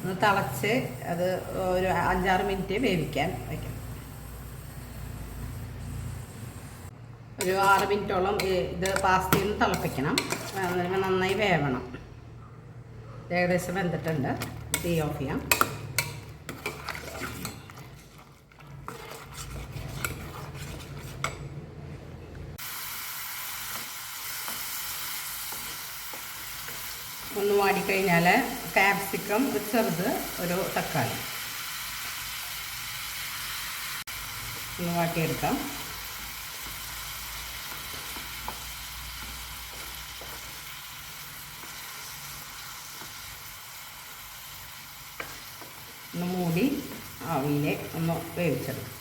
ഒന്ന് തിളച്ച് അത് ഒരു അഞ്ചാറ് മിനിറ്റ് വേവിക്കാൻ വയ്ക്കണം ഒരു ആറ് മിനിറ്റോളം ഇത് പാസ്തയിൽ നിന്ന് തിളപ്പിക്കണം. നന്നായി വേവണം. ഏകദേശം വെന്തിട്ടുണ്ട്. തീ ഓഫ് ചെയ്യാം. ഒന്ന് വാടിക്കഴിഞ്ഞാൽ കാപ്സിക്കം ചെറുത് ഒരു തക്കാളി. ഒന്ന് വാട്ടിയെടുക്കാം. ഒന്ന് മൂടി ആവിയിൽ ഒന്ന് വേവിച്ചെടുക്കും.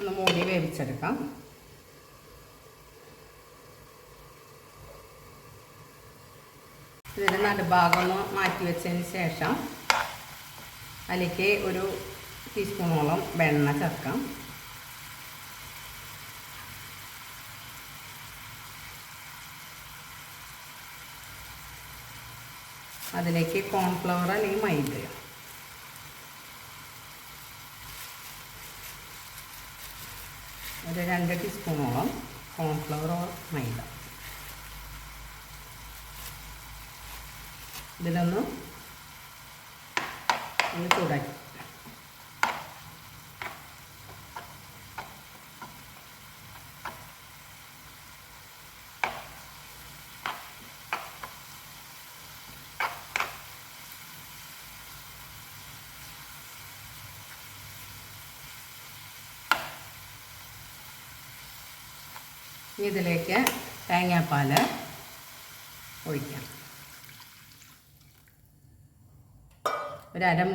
ഒന്ന് മൂടി വേവിച്ചെടുക്കാം. ഇതിന്റെ നടുഭാഗം മാറ്റി വെച്ചതിന് ശേഷം അതിലേക്ക് ഒരു ടീസ്പൂണോളം വെണ്ണ ചേർക്കാം. അതിലേക്ക് കോൺഫ്ലവർ അല്ലെങ്കിൽ മൈദ. ഒരു രണ്ട് ടീസ്പൂണോളം കോൺഫ്ലവർ മൈദ. ഇതിലൊന്ന് ഒന്ന് ചൂടാക്കി. ഇതിലേക്ക് തേങ്ങാപ്പാൽ ഒഴിക്കാം.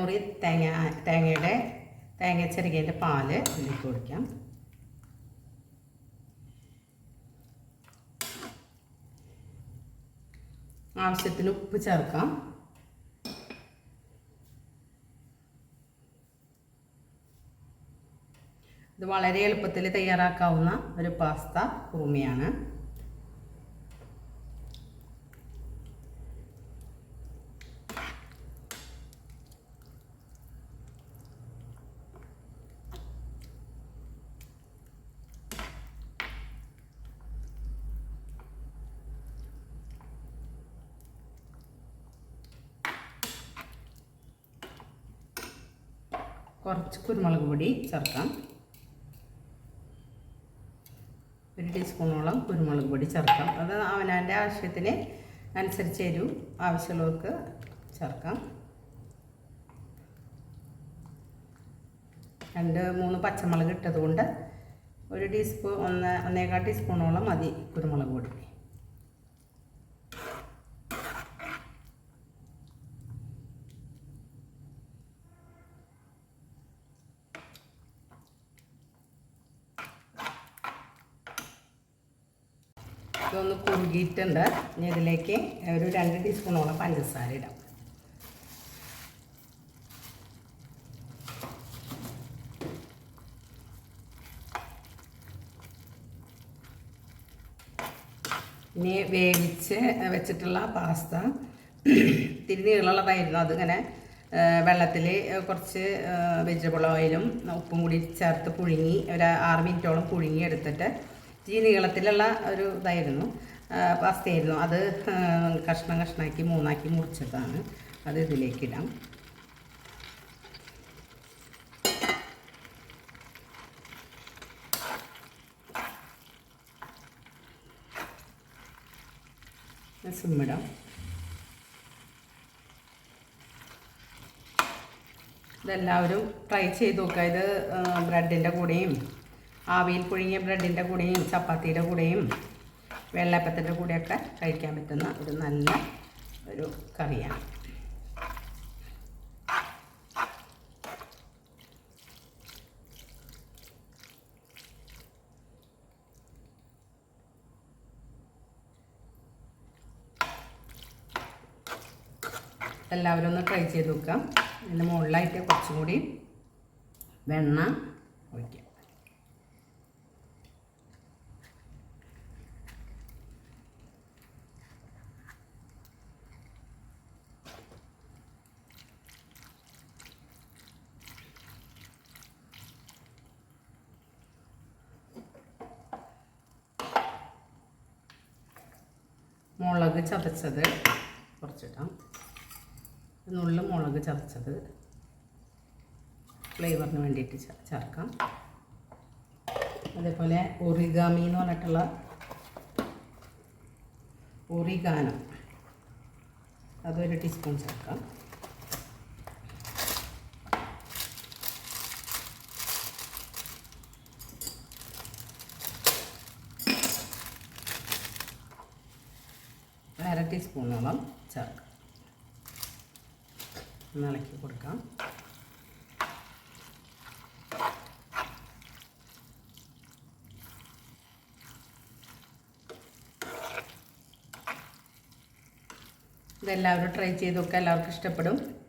ഒരു തേങ്ങ തേങ്ങയുടെ തേങ്ങ ചെറുകേന്റെ പാൽ ഇതിലേക്ക് കൊടുക്കാം ആവശ്യത്തിന് ഉപ്പ് ചേർക്കാം. ഇത് വളരെ എളുപ്പത്തിൽ തയ്യാറാക്കാവുന്ന ഒരു പാസ്ത കുറുമിയാണ്. കുറച്ച് കുരുമുളക് പൊടി ചേർക്കാം. ഒരു ടീസ്പൂണോളം കുരുമുളക് പൊടി ചേർക്കാം. അത് അവനവന്റെ ആവശ്യത്തിന് അനുസരിച്ച് എരിവ് ആവശ്യമുള്ളവർക്ക് ചേർക്കാം. രണ്ട് മൂന്ന് പച്ചമുളക് ഇട്ടതുകൊണ്ട് ഒരു ടീസ്പൂൺ ഒന്ന് ഒന്നേകാൽ ടീസ്പൂണോളം മതി കുരുമുളക് പൊടി. ഇതൊന്ന് കുറുകിയിട്ടുണ്ട്. ഇനി ഇതിലേക്ക് ഒരു രണ്ട് ടീസ്പൂണോളം പഞ്ചസാര ഇടാം. ഇനി വേവിച്ച് വെച്ചിട്ടുള്ള പാസ്ത തിരി നീളമുള്ളതായിരുന്നു. അതിങ്ങനെ വെള്ളത്തിൽ കുറച്ച് വെജിറ്റബിൾ ഓയിലും ഉപ്പും കൂടി ചേർത്ത് പുഴുങ്ങി ഒരു ആറ് മിനിറ്റോളം പുഴുങ്ങി എടുത്തിട്ട് ഈ നീളത്തിലുള്ള ഒരു ഇതായിരുന്നു. പാസ്തയായിരുന്നു. അത് കഷ്ണം കഷ്ണമാക്കി മൂന്നാക്കി മുറിച്ചതാണ്. അത് ഇതിലേക്കിടാം. സിമ്മിടാം. ഇതെല്ലാവരും ട്രൈ ചെയ്ത് നോക്കുക ഇത് ബ്രെഡിന്റെ കൂടെയും ആവിയിൽ പുഴുങ്ങിയ ബ്രെഡിന്റെ കൂടെയും ചപ്പാത്തിയുടെ കൂടെയും വെള്ളയപ്പത്തിന്റെ കൂടെയൊക്കെ കഴിക്കാൻ പറ്റുന്ന ഒരു നല്ല ഒരു കറിയാണ്. എല്ലാവരും ഒന്ന് ട്രൈ ചെയ്ത് നോക്കാം. അതിന്റെ മുകളിലായിട്ട് കുറച്ചും കൂടി വെണ്ണ ഒഴിക്കാം. മുളക് ചതച്ചത്. കുറച്ചിടാം. നുള്ളു മുളക് ചതച്ചത്. ഫ്ലേവറിന് വേണ്ടിയിട്ട് ചേർക്കാം. അതേപോലെ ഒറിഗാമി എന്ന് പറഞ്ഞിട്ടുള്ള ഒറിഗാനം. അതൊരു ടീസ്പൂൺ ചേർക്കാം. ടീസ്പൂണോളം ചേർക്കാം. ഇളക്കി കൊടുക്കാം. ഇതെല്ലാവരും ട്രൈ ചെയ്തൊക്കെ എല്ലാവർക്കും ഇഷ്ടപ്പെടും.